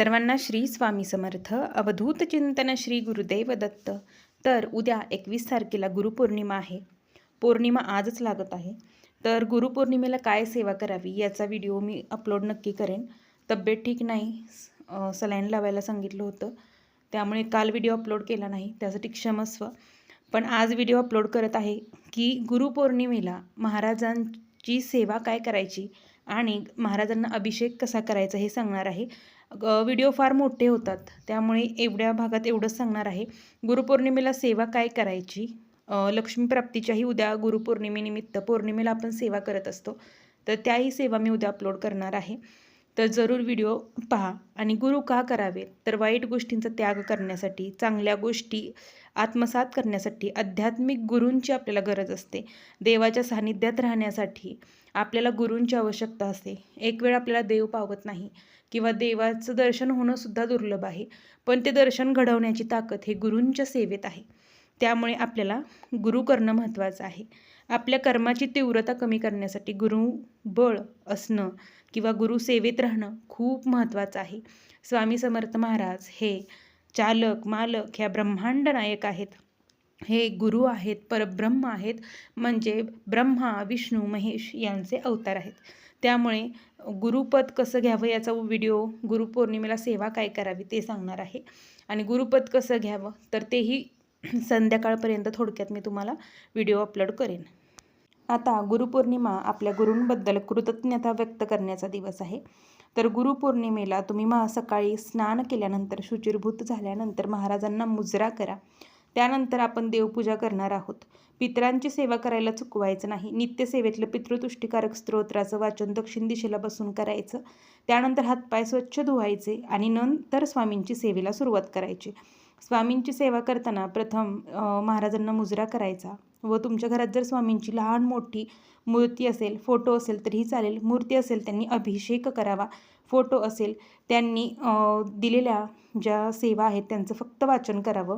सर्वांना श्री स्वामी समर्थ. अवधूत चिंतन श्री गुरुदेव दत्त. तर उद्या एकवीस तारखेला गुरुपौर्णिमा आहे. पौर्णिमा आजच लागत आहे. तर गुरुपौर्णिमेला काय सेवा करावी याचा व्हिडिओ मी अपलोड नक्की करेन. तब्येत ठीक नाही. सलाईन लावायला सांगितलं होतं. त्यामुळे काल व्हिडिओ अपलोड केला नाही. त्यासाठी क्षमस्व पण आज व्हिडिओ अपलोड करत आहे की गुरुपौर्णिमेला महाराजांची सेवा काय करायची आणि महाराजांना अभिषेक कसा करायचा हे सांगणार आहे. व्हिडिओ फार मोठे होतात. त्यामुळे एवढ्या भागात एवढंच सांगणार आहे. गुरुपौर्णिमेला सेवा काय करायची? लक्ष्मीप्राप्तीच्याही उद्या गुरुपौर्णिमेनिमित्त पौर्णिमेला आपण सेवा करत असतो. तर त्याही सेवा मी उद्या अपलोड करणार आहे. तर जरूर व्हिडिओ पहा. आणि गुरु का करावे? तर वाईट गोष्टींचा त्याग करण्यासाठी चांगल्या गोष्टी आत्मसात करण्यासाठी आध्यात्मिक गुरूंची आपल्याला गरज असते. देवाच्या सानिध्यात राहण्यासाठी आपल्याला गुरूंची आवश्यकता असते. एक वेळ आपल्याला देव पावत नाही. किंवा देवाचं दर्शन होणं सुद्धा दुर्लभ आहे. पण ते दर्शन घडवण्याची ताकद हे गुरूंच्या सेवेत आहे. त्यामुळे आपल्याला गुरु करणं महत्त्वाचं आहे. आपल्या कर्माची तीव्रता कमी करण्यासाठी गुरु बळ असणं किंवा गुरु सेवेत राहणं खूप महत्त्वाचं आहे. स्वामी समर्थ महाराज हे चालक मालक ह्या ब्रह्मांड नायक आहेत. हे गुरु आहेत परब्रह्म आहेत. म्हणजे ब्रह्मा विष्णू महेश यांचे अवतार आहेत. त्यामुळे गुरुपद कसं घ्यावं याचा व्हिडिओ गुरुपौर्णिमेला सेवा काय करावी ते सांगणार आहे. आणि गुरुपद कसं घ्यावं तर तेही संध्याकाळपर्यंत थोडक्यात मी तुम्हाला व्हिडिओ अपलोड करेन. आता गुरुपौर्णिमा आपल्या गुरूंबद्दल कृतज्ञता व्यक्त करण्याचा दिवस आहे. तर गुरुपौर्णिमेला तुम्ही महा सकाळी स्नान केल्यानंतर शुचिरभूत झाल्यानंतर महाराजांना मुजरा करा. त्यानंतर आपण देवपूजा करणार आहोत. पितरांची सेवा करायला चुकवायचं नाही. नित्यसेवेतलं पितृतुष्टीकारक स्तोत्राचं वाचन दक्षिण दिशेला बसून करायचं. त्यानंतर हातपाय स्वच्छ धुवायचे आणि नंतर स्वामींची सेवेला सुरुवात करायची. स्वामींची सेवा करताना प्रथम महाराजांना मुजरा करायचा व तुमच्या घरात जर स्वामींची लहान मोठी मूर्ती असेल फोटो असेल तरीही चालेल. मूर्ती असेल त्यांनी अभिषेक करावा. फोटो असेल त्यांनी दिलेल्या ज्या सेवा आहेत त्यांचं फक्त वाचन करावं.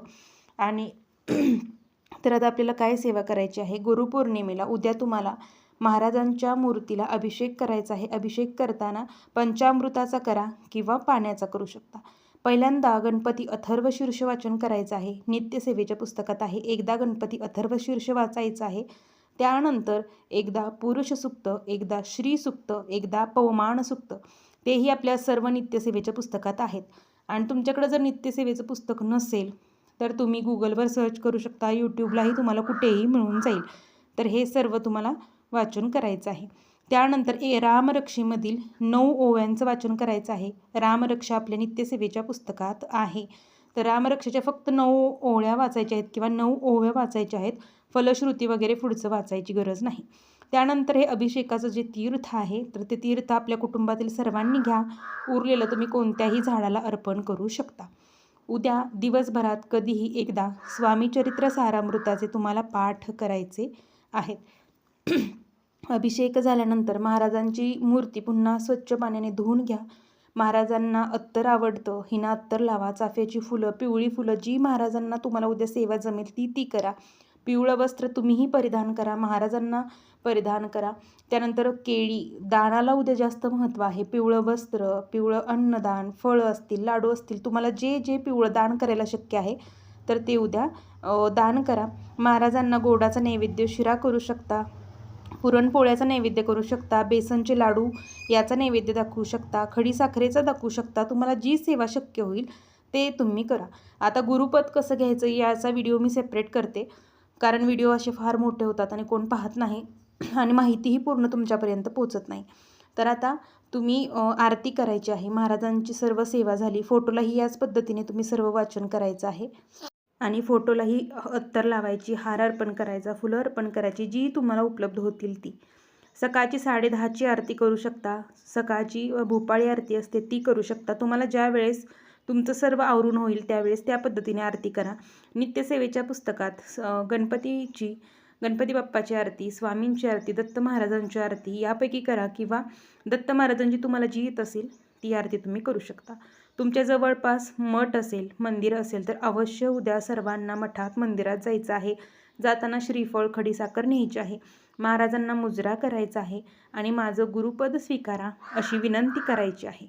आणि तर आता आपल्याला काय सेवा करायची आहे? गुरुपौर्णिमेला उद्या तुम्हाला महाराजांच्या मूर्तीला अभिषेक करायचा आहे. अभिषेक करताना पंचामृताचा करा किंवा पाण्याचा करू शकता. पहिल्यांदा गणपती अथर्व शीर्ष वाचन करायचं आहे. नित्यसेवेच्या पुस्तकात आहे. एकदा गणपती अथर्व शीर्ष वाचायचं आहे. त्यानंतर एकदा पुरुष सुक्त एकदा श्री सुक्त एकदा पवमान सुक्त. तेही आपल्या सर्व नित्यसेवेच्या पुस्तकात आहेत. आणि तुमच्याकडं जर नित्यसेवेचं पुस्तक नसेल तर तुम्ही गुगलवर सर्च करू शकता यूट्यूबलाही तुम्हाला कुठेही मिळून जाईल. तर हे सर्व तुम्हाला वाचन करायचं आहे. त्यानंतर ए रामरक्षेमधील नऊ ओव्यांचं वाचन करायचं आहे. रामरक्षा आपल्या नित्यसेवेच्या पुस्तकात आहे. तर रामरक्षेच्या फक्त नऊ ओळ्या वाचायच्या आहेत किंवा नऊ ओव्या वाचायच्या आहेत. फलश्रुती वगैरे पुढचं वाचायची गरज नाही. त्यानंतर हे अभिषेकाचं जे तीर्थ आहे तर ते तीर्थ आपल्या कुटुंबातील सर्वांनी घ्या. उरलेलं तुम्ही कोणत्याही झाडाला अर्पण करू शकता. उद्या दिवसभरात कधीही एकदा स्वामी चरित्र सारामृताचे तुम्हाला पाठ करायचे आहेत. अभिषेक झाल्यानंतर महाराजांची मूर्ती पुन्हा स्वच्छ पाण्याने धुवून घ्या. महाराजांना अत्तर आवडतं. हिना अत्तर लावा. चाफ्याची फुलं पिवळी फुलं जी महाराजांना तुम्हाला उद्या सेवा जमेल ती ती करा. पिवळं वस्त्र तुम्हीही परिधान करा महाराजांना परिधान करा. त्यानंतर केळी दानाला उद्या जास्त महत्त्व आहे. पिवळं वस्त्र पिवळं अन्नदान फळं असतील लाडू असतील तुम्हाला जे जे पिवळं दान करायला शक्य आहे तर ते उद्या दान करा. महाराजांना गोडाचा नैवेद्य शिरा करू शकता पुरणपोळ्याचा नैवेद्य करू शकता बेसनचे लाडू याचा नैवेद्य दाखवू शकता खडी साखरेचा दाखवू शकता तुम्हाला जी सेवा शक्य होईल ते तुम्ही करा. आता गुरुपद कसं घ्यायचं याचा व्हिडिओ मी सेपरेट करते. कारण व्हिडिओ असे फार मोठे होतात आणि कोण पाहत नाही आणि माहितीही पूर्ण तुमच्यापर्यंत पोचत नाही. तर आता तुम्ही आरती करायची आहे. महाराजांची सर्व सेवा झाली. फोटोलाही याच पद्धतीने तुम्ही सर्व वाचन करायचं आहे. आणि फोटोलाही अत्तर लावायची हार अर्पण करायचा फुलं अर्पण करायची जी तुम्हाला उपलब्ध होतील ती. सकाळची साडेदहाची आरती करू शकता. सकाळची भोपाळी आरती असते ती करू शकता. तुम्हाला ज्या वेळेस तुमचं सर्व आवरून होईल त्यावेळेस त्या पद्धतीने आरती करा. नित्यसेवेच्या पुस्तकात स- गणपतीची गणपती बाप्पाची आरती स्वामींची आरती दत्त महाराजांची आरती यापैकी करा किंवा दत्त महाराजांची तुम्हाला जी येत असेल ती आरती तुम्ही करू शकता. तुमच्या जवळपास मठ असेल मंदिर असेल तर अवश्य उद्या सर्वांना मठात मंदिरात जायचं आहे. जाताना श्रीफळ खडीसाखर न्यायची आहे. महाराजांना मुजरा करायचा आहे आणि माझं गुरुपद स्वीकारा अशी विनंती करायची आहे.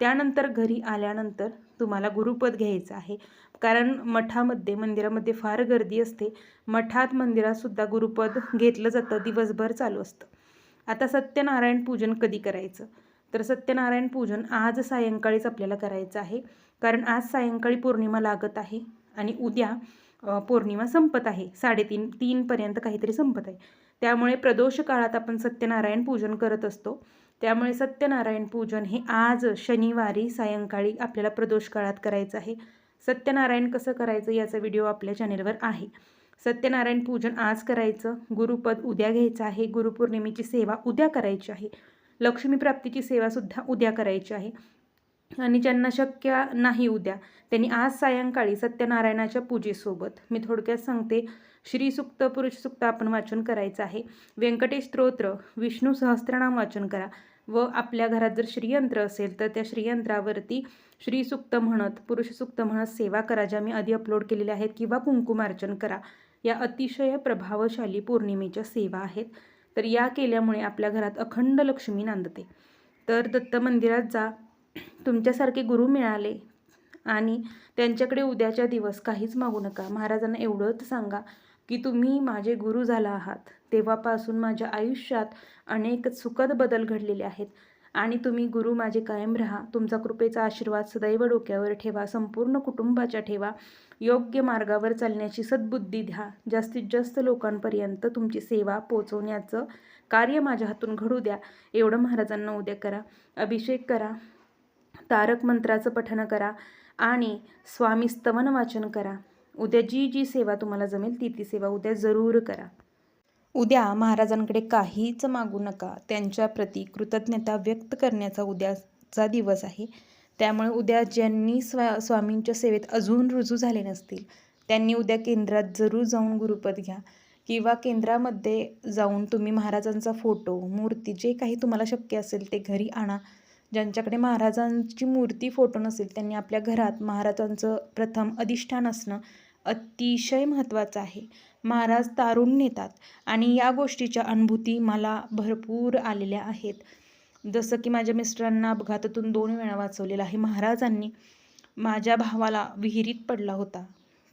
त्यानंतर घरी आल्यानंतर तुम्हाला गुरुपद घ्यायचं आहे. कारण मठामध्ये मंदिरामध्ये फार गर्दी असते. मठात मंदिरातसुद्धा गुरुपद घेतलं जातं. दिवसभर चालू असतं. आता सत्यनारायण पूजन कधी करायचं? तर सत्यनारायण पूजन आज सायंकाळीच आपल्याला करायचं आहे. कारण आज सायंकाळी पौर्णिमा लागत आहे आणि उद्या पौर्णिमा संपत आहे. साडेतीन तीनपर्यंत काहीतरी संपत आहे. त्यामुळे प्रदोष काळात आपण सत्यनारायण पूजन करत असतो. त्यामुळे सत्यनारायण पूजन हे आज शनिवारी सायंकाळी आपल्याला प्रदोष काळात करायचं आहे. सत्यनारायण कसं करायचं याचा व्हिडिओ आपल्या चॅनेलवर आहे. सत्यनारायण पूजन आज करायचं. गुरुपद उद्या घ्यायचं आहे. गुरुपौर्णिमेची सेवा उद्या करायची आहे. लक्ष्मी प्राप्तीची सेवासुद्धा उद्या करायची आहे. आणि ज्यांना शक्य नाही उद्या त्यांनी आज सायंकाळी सत्यनारायणाच्या पूजेसोबत मी थोडक्यात सांगते श्रीसुक्त पुरुषसुक्त आपण वाचन करायचं आहे. व्यंकटेश स्तोत्र विष्णू सहस्त्रनाम वाचन करा. व आपल्या घरात जर श्रीयंत्र असेल तर त्या श्रीयंत्रावरती श्रीसुक्त म्हणत पुरुषसुक्त म्हणत सेवा करा ज्या मी आधी अपलोड केलेल्या आहेत किंवा कुंकुमार्चन करा. या अतिशय प्रभावशाली पौर्णिमेच्या सेवा आहेत. तर या केल्यामुळे आपल्या घरात अखंड लक्ष्मी नांदते. तर दत्त मंदिरात जा. तुमच्यासारखे गुरु मिळाले आणि त्यांच्याकडे उद्याच्या दिवस काहीच मागू नका. महाराजांना एवढंच सांगा. की तुम्ही माझे गुरु झाला आहात. तेव्हापासून माझ्या आयुष्यात अनेक सुखद बदल घडलेले आहेत. आणि तुम्ही गुरु माझे कायम राहा. तुमचा कृपेचा आशीर्वाद सदैव डोक्यावर ठेवा. संपूर्ण कुटुंबाच्या ठेवा. योग्य मार्गावर चालण्याची सद्बुद्धी द्या. जास्तीत जास्त लोकांपर्यंत तुमची सेवा पोचवण्याचं कार्य माझ्या हातून घडू द्या. एवढं महाराजांना उद्या करा. अभिषेक करा. तारक मंत्राचं पठण करा. आणि स्वामी स्तवन वाचन करा. उद्या जी जी सेवा तुम्हाला जमेल ती ती सेवा उद्या जरूर करा. उद्या महाराजांकडे काहीच मागू नका. त्यांच्याप्रती कृतज्ञता व्यक्त करण्याचा उद्याचा दिवस आहे. त्यामुळे उद्या ज्यांनी स्वा स्वामींच्या सेवेत अजून रुजू झाले नसतील त्यांनी उद्या केंद्रात जरूर जाऊन गुरुपद घ्या. किंवा केंद्रामध्ये जाऊन तुम्ही महाराजांचा फोटो मूर्ती जे काही तुम्हाला शक्य असेल ते घरी आणा. ज्यांच्याकडे महाराजांची मूर्ती फोटो नसेल त्यांनी आपल्या घरात महाराजांचं प्रथम अधिष्ठान असणं अतिशय महत्त्वाचं आहे. महाराज तारून नेतात आणि या गोष्टीच्या अनुभूती मला भरपूर आलेल्या आहेत. जसं की माझ्या मिस्टरांना अपघातातून दोन वेळा वाचवलेलं आहे. महाराजांनी माझ्या भावाला विहिरीत पडला होता.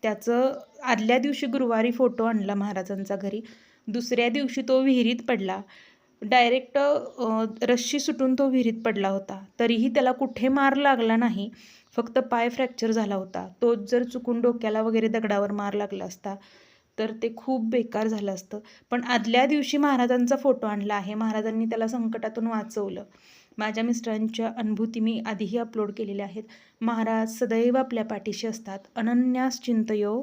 त्याचं आदल्या दिवशी गुरुवारी फोटो आणला महाराजांचा घरी. दुसऱ्या दिवशी तो विहिरीत पडला. डायरेक्ट रश्शी सुटून तो विहिरीत पडला होता. तरीही त्याला कुठे मार लागला नाही. फक्त पाय फ्रॅक्चर झाला होता. तोच जर चुकून डोक्याला वगैरे दगडावर मार लागला असता तर ते खूप बेकार झालं असतं. पण आदल्या दिवशी महाराजांचा फोटो आणला आहे. महाराजांनी त्याला संकटातून वाचवलं. माझ्या मिस्टरांच्या अनुभूती मी आधीही अपलोड केलेल्या आहेत. महाराज सदैव आपल्या पाठीशी असतात. अनन्यास चिंतयो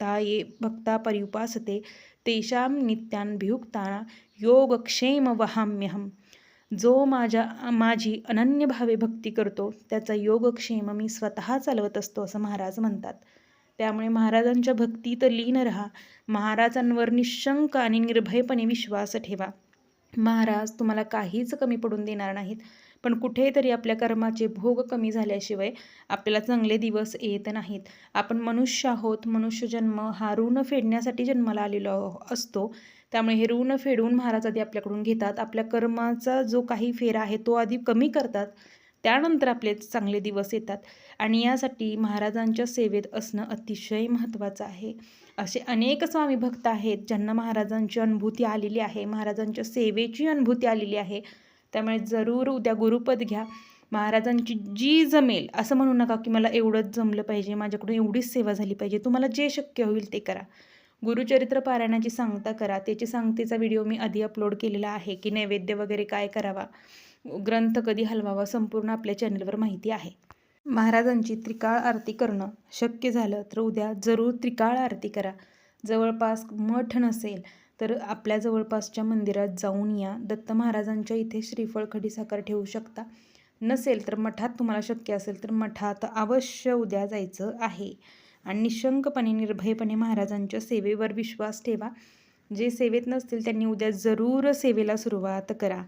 ता ये भक्ता परिउपासते. तेषां नित्यानभियुक्ताना योगक्षेम वहाम्यहम. जो माझ्या माझी अनन्य भावे भक्ती करतो त्याचा योगक्षेम मी स्वतः चालवत असतो असं महाराज म्हणतात. त्यामुळे महाराजांच्या भक्तीत लीन रहा महाराजांवर निशंक आणि निर्भयपणे विश्वास ठेवा. महाराज तुम्हाला काहीच कमी पडून देणार नाहीत पण कुठेतरी आपल्या कर्माचे भोग कमी झाल्याशिवाय आपल्याला चांगले दिवस येत नाहीत. आपण मनुष्य आहोत मनुष्य जन्म हा ऋण फेडण्यासाठी जन्माला आलेलो असतो त्यामुळे हे ऋण फेडून महाराज आधी आपल्याकडून घेतात. आपल्या कर्माचा जो काही फेरा आहे तो आधी कमी करतात. त्यानंतर आपले चांगले दिवस येतात. आणि यासाठी महाराजांच्या सेवेत असणं अतिशय महत्त्वाचं आहे. असे अनेक स्वामी भक्त आहेत ज्यांना महाराजांची अनुभूती आलेली आहे. महाराजांच्या सेवेची अनुभूती आलेली आहे. त्यामुळे जरूर उद्या गुरुपद घ्या. महाराजांची जी जमेल असं म्हणू नका की मला एवढंच जमलं पाहिजे. माझ्याकडून एवढीच सेवा झाली पाहिजे. तुम्हाला जे शक्य होईल ते करा. गुरुचरित्र पारायणाची सांगता करा. त्याची सांगतेचा व्हिडिओ मी आधी अपलोड केलेला आहे की नैवेद्य वगैरे काय करावा ग्रंथ कधी हलवावा संपूर्ण आपल्या चॅनलवर माहिती आहे. महाराजांची त्रिकाळ आरती करणं शक्य झालं तर उद्या जरूर त्रिकाळ आरती करा. जवळपास मठ नसेल तर आपल्या जवळपासच्या मंदिरात जाऊन या. दत्त महाराजांच्या इथे श्रीफळ खडी साखर ठेवू शकता. नसेल तर मठात तुम्हाला शक्य असेल तर मठात अवश्य उद्या जायचं आहे. आणि निशंकपणे निर्भयपणे महाराजांच्या सेवेवर विश्वास ठेवा. जे सेवेत नसतील त्यांनी उद्या जरूर सेवेला सुरुवात करा.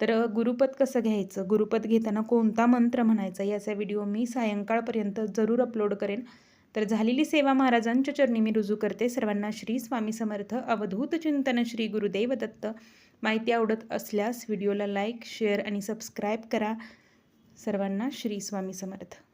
तर गुरुपद कसं घ्यायचं? गुरुपद घेताना कोणता मंत्र म्हणायचा? याचा व्हिडिओ मी सायंकाळपर्यंत जरूर अपलोड करेन. तर झालेली सेवा महाराजांच्या चरणी मी रुजू करते. सर्वांना श्री स्वामी समर्थ. अवधूत चिंतन श्री गुरुदेव दत्त. माहिती आवडत असल्यास व्हिडिओला लाईक शेअर आणि सबस्क्राईब करा. सर्वांना श्री स्वामी समर्थ.